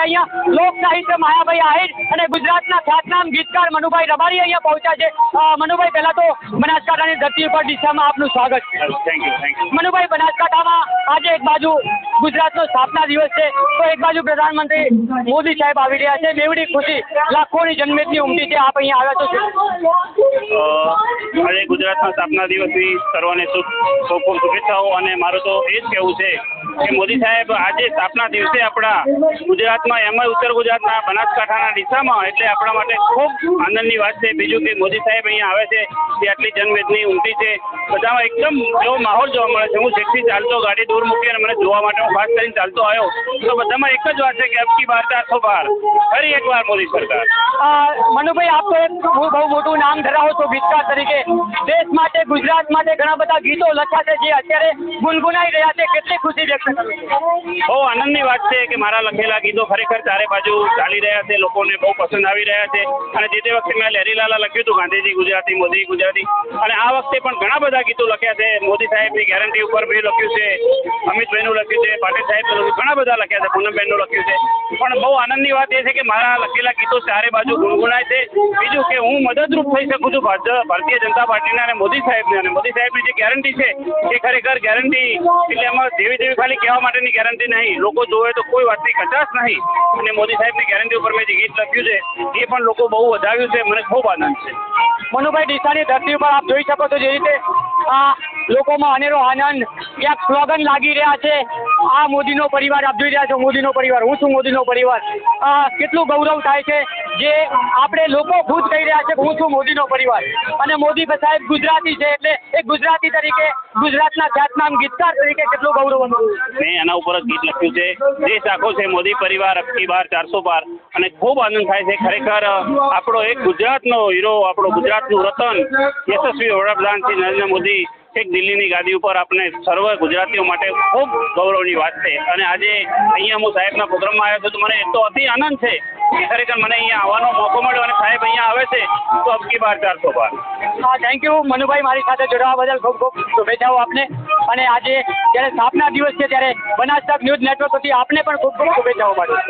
ત્યારે અહીંયા લોક સાહિત્ય માયાભાઈ આહિર અને ગુજરાતના ખ્યાતનામ ગીતકાર મનુભાઈ રબારી અહીંયા પહોંચ્યા છે. મનુભાઈ પહેલા તો બનાસકાંઠાની ધરતી ઉપર દિશામાં આપનું સ્વાગત છે. મનુભાઈ બનાસકાંઠામાં આજે એક બાજુ ગુજરાતનો સ્થાપના દિવસ છે. તો એક બાજુ પ્રધાનમંત્રી મોદી સાહેબ આવી રહ્યા છે. બેવડી ખુશી લાખોની જન્મેદની ઉમટી છે. આપ અહીંયા આવ્યા છો. આજે ગુજરાતના સ્થાપના દિવસની સર્વને ખૂબ ખૂબ શુભેચ્છાઓ અને મારું તો એ જ કહેવું છે કે મોદી સાહેબ આજે સ્થાપના દિવસે આપણા ગુજરાતમાં એમાં ઉત્તર ગુજરાતના બનાસકાંઠાના દિશામાં એટલે આપણા માટે ખૂબ આનંદની વાત છે. બીજું કે મોદી સાહેબ અહીંયા આવે છે, તે આટલી જનમેદની ઉમટી છે. બધામાં એકદમ એવો માહોલ જોવા મળે છે. હું જેટલી ચાલતો ગાડી દૂર મૂકી અને મને જોવા માટે ખાસ કરીને ચાલતો આવ્યો. તો બધામાં એક જ વાત છે કે અબકી બાર ચારસો બાર? ફરી એકવાર મોદી સરકાર. મનુભાઈ આપ તો બહુ બહુ મોટું નામ ધરાવો છો ગીતકાર તરીકે. દેશ માટે ગુજરાત માટે ઘણા બધા ગીતો લખ્યા છે જે અત્યારે ગુનગુનાઈ રહ્યા છે. કેટલી ખુશી વ્યક્ત કરું બહુ આનંદની વાત છે કે મારા લખેલા ગીતો ખરેખર ચારે બાજુ ચાલી રહ્યા છે લોકોને બહુ પસંદ આવી રહ્યા છે. અને જે તે વખતે મેં લહેરીલાલા લખ્યું હતું ગાંધીજી ગુજરાતી મોદી ગુજરાતી. અને આ વખતે પણ ઘણા બધા ગીતો લખ્યા છે. મોદી સાહેબની ગેરંટી ઉપર મેં લખ્યું છે અમિતભાઈનું લખ્યું છે. પાટીલ સાહેબ ઘણા બધા લખ્યા છે, પૂનમબેનનું લખ્યું છે. પણ બહુ આનંદની વાત એ છે કે મારા લખેલા ગીતો ચારે બાજુ ગુણગુણાય છે. બીજું કે હું મદદરૂપ થઈ શકું છું ભારતીય જનતા પાર્ટીના અને મોદી સાહેબને. અને મોદી સાહેબની જે ગેરંટી છે એ ખરેખર ગેરંટી એટલે એમાં જેવી જેવી ખાલી કહેવા માટેની ગેરંટી નહીં. લોકો જોવે તો કોઈ વાતની કચાશ નહીં. અને મોદી સાહેબની ગેરંટી ઉપર મેં જે ગીત લખ્યું છે, એ પણ લોકો બહુ વધાવ્યું છે. મને ખૂબ આનંદ છે. મનુભાઈ ડીસાની ધરતી ઉપર આપ જોઈ શકો છો જે રીતે આ લોકોમાં અનેરો આનંદ, ક્યાંક સ્લોગન લાગી રહ્યા છે. આ મોદીનો પરિવાર આપ જોઈ રહ્યા છો, મોદીનો પરિવાર, હું છું મોદીનો પરિવાર. કેટલું ગૌરવ થાય છે જે આપણે લોકો ખુદ કહી રહ્યા છે હું છું મોદીનો પરિવાર. અને મોદી સાહેબ ગુજરાતી છે એટલે એક ગુજરાતી તરીકે, ગુજરાતના ખ્યાતનામ ગીતકાર તરીકે કેટલું ગૌરવ અનુભવું મેં એના ઉપર જ ગીત લખ્યું છે. દેશ આખો છે, મોદી પરિવાર, અબકી બાર, ચારસો બાર. અને ખૂબ આનંદ થાય છે. ખરેખર આપણો એક ગુજરાતનો હીરો, આપણો ગુજરાતનું રતન યશસ્વી વડાપ્રધાન શ્રી નરેન્દ્ર મોદી એક દિલ્હીની ગાદી ઉપર આપણે સર્વ ગુજરાતીઓ માટે ખૂબ ગૌરવની વાત છે. અને આજે અહીંયા હું સાહેબના પ્રોગ્રામમાં આવ્યો છું તો મને એટલો અતિ આનંદ છે ખરેખર મને અહીંયા આવવાનો મોકો મળ્યો અને સાહેબ અહીંયા આવે છે, તો અબકી બાર ચારસો બાર. હા થેન્ક યુ મનુભાઈ, મારી સાથે જોડાવા બદલ ખૂબ ખૂબ શુભેચ્છાઓ આપને. અને આજે જ્યારે સ્થાપના દિવસ છે, ત્યારે બનાસ ન્યૂઝ નેટવર્ક સુધી આપને પણ ખૂબ ખૂબ શુભેચ્છાઓ પાઠવું.